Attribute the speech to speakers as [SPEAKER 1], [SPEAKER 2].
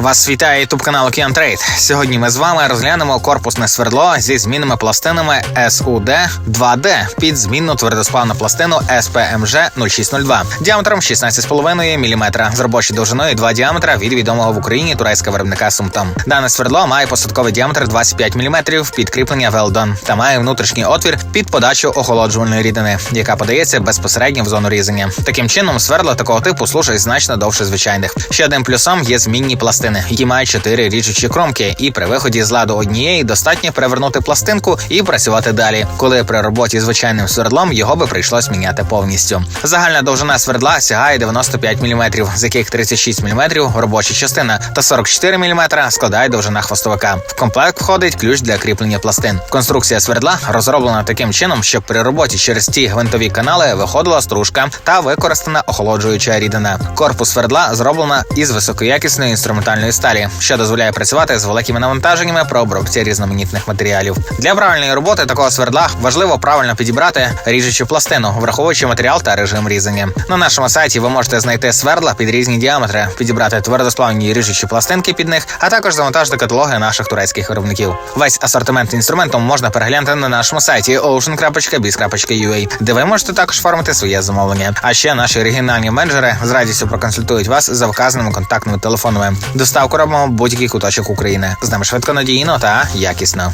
[SPEAKER 1] Вас вітає ютуб канал Океан Трейд. Сьогодні ми з вами розглянемо корпусне свердло зі змінними пластинами SUD 2D під змінну твердосплавну пластину SPMG 0602 діаметром 16,5 мм з робочою довжиною 2 діаметра від відомого в Україні турецького виробника Сумтом. Дане свердло має посадковий діаметр 25 мм під кріплення Велдон та має внутрішній отвір під подачу охолоджувальної рідини, яка подається безпосередньо в зону різання. Таким чином, свердло такого типу служить значно довше звичайних. Ще одним плюсом є змінні пластини, які мають чотири ріжучі кромки, і при виході з ладу однієї достатньо перевернути пластинку і працювати далі. Коли при роботі звичайним свердлом його би прийшлось міняти повністю. Загальна довжина свердла сягає 95 мм, з яких 36 мм – робоча частина, та 44 мм складає довжина хвостовика. В комплект входить ключ для кріплення пластин. Конструкція свердла розроблена таким чином, щоб при роботі через ті гвинтові канали виходила стружка та використана охолоджуюча рідина. Корпус свердла зроблена із високоякісної інструментальної сталі, що дозволяє працювати з великими навантаженнями при обробці різноманітних матеріалів. Для правильної роботи такого свердла важливо правильно підібрати ріжучу пластину, враховуючи матеріал та режим різання. На нашому сайті ви можете знайти свердла під різні діаметри, підібрати твердосплавні ріжучі пластинки під них, а також завантажити каталоги наших турецьких виробників. Весь асортимент інструменту можна переглянути на нашому сайті ocean.biz.ua, де ви можете також оформити своє замовлення. А ще наші оригінальні менеджери з радістю проконсультують вас за вказаними контактними телефонами. Доставку робимо будь-який куточок України. З нами швидко надійно та якісно.